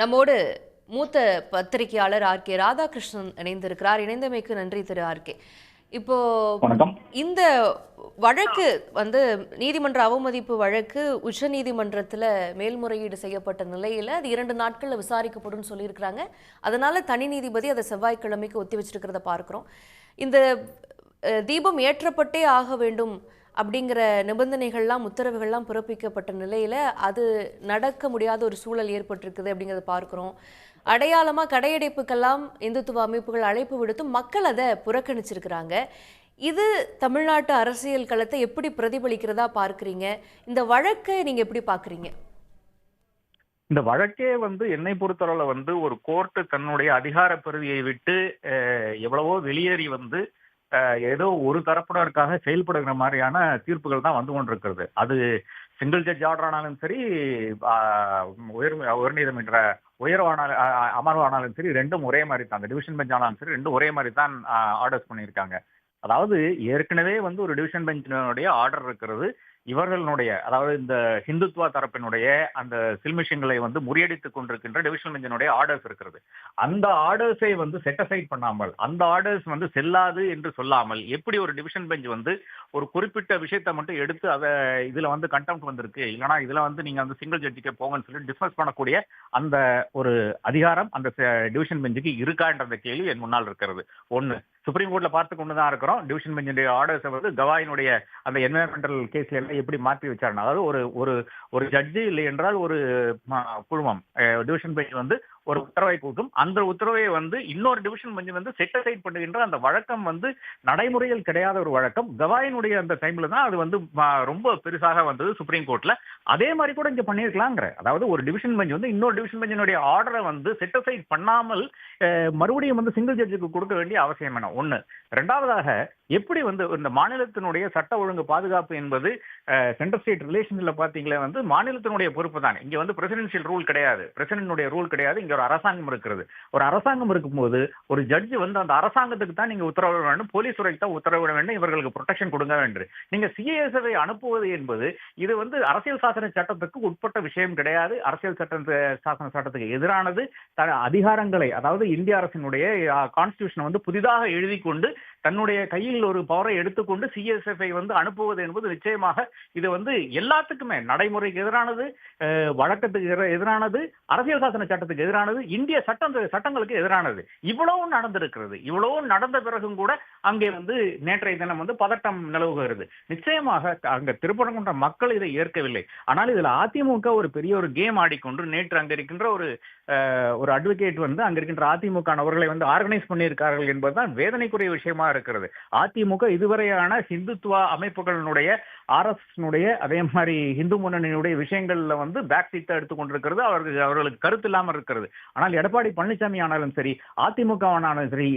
நம்மோடு மூத்த பத்திரிகையாளர் ஆர் கே ராதாகிருஷ்ணன் இணைந்திருக்கிறார். இணைந்தமைக்கு நன்றி திரு ஆர் கே. இப்போ இந்த வழக்கு வந்து நீதிமன்ற அவமதிப்பு வழக்கு உச்சநீதிமன்றத்துல மேல்முறையீடு செய்யப்பட்ட நிலையில அது இரண்டு நாட்கள்ல விசாரிக்கப்படும் சொல்லியிருக்கிறாங்க. அதனால தனி நீதிபதி அதை செவ்வாய்க்கிழமைக்கு ஒத்தி வச்சிருக்கிறத பார்க்கிறோம். இந்த தீபம் ஏற்றப்பட்டே ஆக வேண்டும் அப்படிங்கிற நிபந்தனைகள்லாம் உத்தரவுகள்லாம் பிறப்பிக்கப்பட்ட நிலையில் அது நடக்க முடியாத ஒரு சூழல் ஏற்பட்டிருக்குது அப்படிங்கிறத பார்க்குறோம். அடையாளமாக கடையடைப்புக்கெல்லாம் இந்துத்துவ அமைப்புகள் அழைப்பு விடுத்து மக்கள் அதை புறக்கணிச்சிருக்கிறாங்க. இது தமிழ்நாட்டு அரசியல் களத்தை எப்படி பிரதிபலிக்கிறதா பார்க்குறீங்க? இந்த வழக்கை நீங்கள் எப்படி பார்க்குறீங்க? இந்த வழக்கே வந்து என்னை பொறுத்தளவுல வந்து ஒரு கோர்ட்டு தன்னுடைய அதிகார பெருவியை விட்டு எவ்வளவோ வெளியேறி வந்து ஏதோ ஒரு தரப்பினருக்காக செயல்படுகிற மாதிரியான தீர்ப்புகள் தான் வந்து கொண்டிருக்கிறது. அது சிங்கிள் ஜட்ஜ் ஆர்டர் ஆனாலும் சரி உயர் உயர்நீதிமன்ற உயர்வான அமர்வானாலும் சரி ரெண்டும் ஒரே மாதிரி தான். அந்த டிவிஷன் பெஞ்ச் ஆனாலும் சரி ரெண்டும் ஒரே மாதிரி தான் ஆர்டர்ஸ் பண்ணியிருக்காங்க. அதாவது ஏற்கனவே வந்து ஒரு டிவிஷன் பெஞ்சினுடைய ஆர்டர் இருக்கிறது. இவர்களுடைய அதாவது இந்த ஹிந்துத்வா தரப்பினுடைய அந்த சில்மிஷங்களை வந்து முறியடித்துக் கொண்டிருக்கின்ற டிவிஷன் பெஞ்சினுடைய ஆர்டர்ஸ் இருக்கிறது. அந்த ஆர்டர்ஸை வந்து செட்டசைட் பண்ணாமல் அந்த ஆர்டர்ஸ் வந்து செல்லாது என்று சொல்லாமல் எப்படி ஒரு டிவிஷன் பெஞ்ச் வந்து ஒரு குறிப்பிட்ட விஷயத்தை மட்டும் எடுத்து அதை இதுல வந்து கண்டெம்ட் வந்திருக்கு இல்லைனா இதுல வந்து நீங்க வந்து சிங்கிள் ஜட்ஜிக்கு போங்கன்னு சொல்லி டிஸ்கஸ் பண்ணக்கூடிய அந்த ஒரு அதிகாரம் அந்த டிவிஷன் பெஞ்சுக்கு இருக்கான்றத கேள்வி என் முன்னால் இருக்கிறது. ஒன்று சுப்ரீம் கோர்ட்ல பார்த்து கொண்டு தான் இருக்கிறோம். டிவிஷன் பெஞ்சினுடைய ஆர்டர்ஸை வந்து கவாயினுடைய அந்த என்வரன்மெண்டல் கேஸ்ல எல்லாம் எப்படி மாற்றி வச்சாருன்னு அதாவது ஒரு ஒரு ஒரு ஜட்ஜு இல்லை என்றால் ஒரு குழுமம் டிவிஷன் பெஞ்ச் வந்து ஒரு உத்தரவை கொடுக்கும் அந்த உத்தரவை வந்து இன்னொரு டிவிஷன் பெஞ்ச் வந்து செட்டசைட் பண்ணுகின்ற அந்த வழக்கம் வந்து நடைமுறையில் கிடையாத ஒரு வழக்கம். கவாயினுடைய அந்த டைம்ல தான் அது வந்து ரொம்ப பெருசாக வந்தது சுப்ரீம் கோர்ட்ல அதே மாதிரி கூட இங்க பண்ணியிருக்கலாங்கிற அதாவது ஒரு டிவிஷன் பெஞ்ச் வந்து இன்னொரு டிவிஷன் பெஞ்சினுடைய ஆர்டரை வந்து செட்டசைட் பண்ணாமல் மறுபடியும் வந்து சிங்கிள் ஜட்ஜுக்கு கொடுக்க வேண்டிய அவசியம் என்ன? ஒண்ணு. ரெண்டாவதாக எப்படி வந்து இந்த மாநிலத்தினுடைய சட்ட ஒழுங்கு பாதுகாப்பு என்பது சென்ட்ரல் ஸ்டேட் ரிலேஷன்ல பாத்தீங்களா வந்து மாநிலத்தினுடைய பொறுப்பு தான். இங்க வந்து பிரசிடென்சியல் ரூல் கிடையாது. பிரசிடென்ட்னுடைய ரூல் கிடையாது. இங்க ஒரு அரசாங்கம் இருக்கிறது. ஒரு அரசாங்கம் இருக்கும்போது ஒரு ஜட்ஜ் வந்து அந்த அரசாங்கத்துக்கு தான் நீங்க உத்தரவிட வேண்டும் போலீஸ் துறைக்கு தான் உத்தரவிட வேண்டும் இவர்களுக்கு ப்ரொடெக்ஷன் கொடுங்க வேண்டும் நீங்க சிஏஎஸ்ஐ அனுப்புவது என்பது இது வந்து அரசியல் சாசன சட்டத்துக்கு உட்பட்ட விஷயம் கிடையாது. அரசியல் சட்ட சாசன சட்டத்துக்கு எதிரானது. அதிகாரங்களை அதாவது இந்திய அரசினுடைய கான்ஸ்டியூஷனை வந்து புதிதாக எழுதி கொண்டு தன்னுடைய கையில் ஒரு பவரை எடுத்துக்கொண்டு சிஎஸ்எஃப்ஐ வந்து அனுப்புவது என்பது நிச்சயமாக இது வந்து எல்லாத்துக்குமே நடைமுறைக்கு எதிரானது வழக்கத்துக்கு எதிரானது அரசியல் சாசன சட்டத்துக்கு எதிரான எதிரானது இந்திய சட்டம் சட்டங்களுக்கு எதிரானது. இவ்வளவும் நடந்திருக்கிறது. இவ்வளவும் நடந்த பிறகும் கூட அங்கே வந்து நேற்றைய தினம் வந்து பதட்டம் நிலவுகிறது. நிச்சயமாக அங்க திருப்பரங்குன்ற மக்கள் இதை ஏற்கவில்லை. ஆனால் இதுல அதிமுக ஒரு பெரிய ஒரு கேம் ஆடிக்கொண்டு நேற்று அங்க இருக்கின்ற ஒரு ஒரு அட்வொகேட் வந்து அங்க இருக்கின்ற அதிமுக அவர்களை வந்து ஆர்கனைஸ் பண்ணியிருக்கார்கள் என்பதுதான் வேதனைக்குரிய விஷயமா இருக்கிறது. அதிமுக இதுவரையான ஹிந்துத்துவ அமைப்புகளினுடைய ஆர்எஸ்னுடைய அதே மாதிரி இந்து முன்னணியினுடைய விஷயங்கள்ல வந்து பேக் சீட்டை எடுத்துக்கொண்டிருக்கிறது அவர்கள் அவர்களுக்கு கருத்து இல்லாமல் இருக்கிறது. ஆனால் எடப்பாடி பழனிசாமி ஆனாலும் சரி அதிமுக ஆனாலும் சரி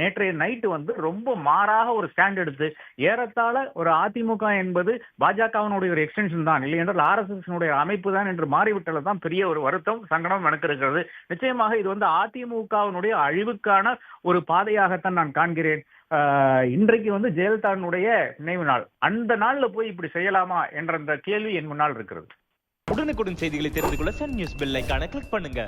நேற்றைய நைட்டு வந்து ரொம்ப மாறாக ஒரு ஸ்டாண்ட் எடுத்து ஏறத்தாழ ஒரு அதிமுக என்பது பாஜகவினுடைய ஒரு எக்ஸ்டென்ஷன் தான். இல்லை என்றால் ஆர்எஸ்எஸ்னுடைய அமைப்பு தான் என்று மாறிவிட்டது தான் பெரிய ஒரு வருத்தம் சங்கடம் எனக்கு இருக்கிறது நிச்சயமாக இது வந்து அதிமுகவினுடைய அழிவுக்கான ஒரு பாதையாகத்தான் நான் காண்கிறேன். இன்றைக்கு வந்து ஜெயலலிதாவினுடைய நினைவு நாள். அந்த நாள்ல போய் இப்படி செய்யலாமா என்ற அந்த கேள்வி என் முன்னால் இருக்கிறது. உடனுக்குடன் செய்திகளை தெரிந்து கொள்ள சன் நியூஸ் பெல் ஐக்கான கிளிக் பண்ணுங்க.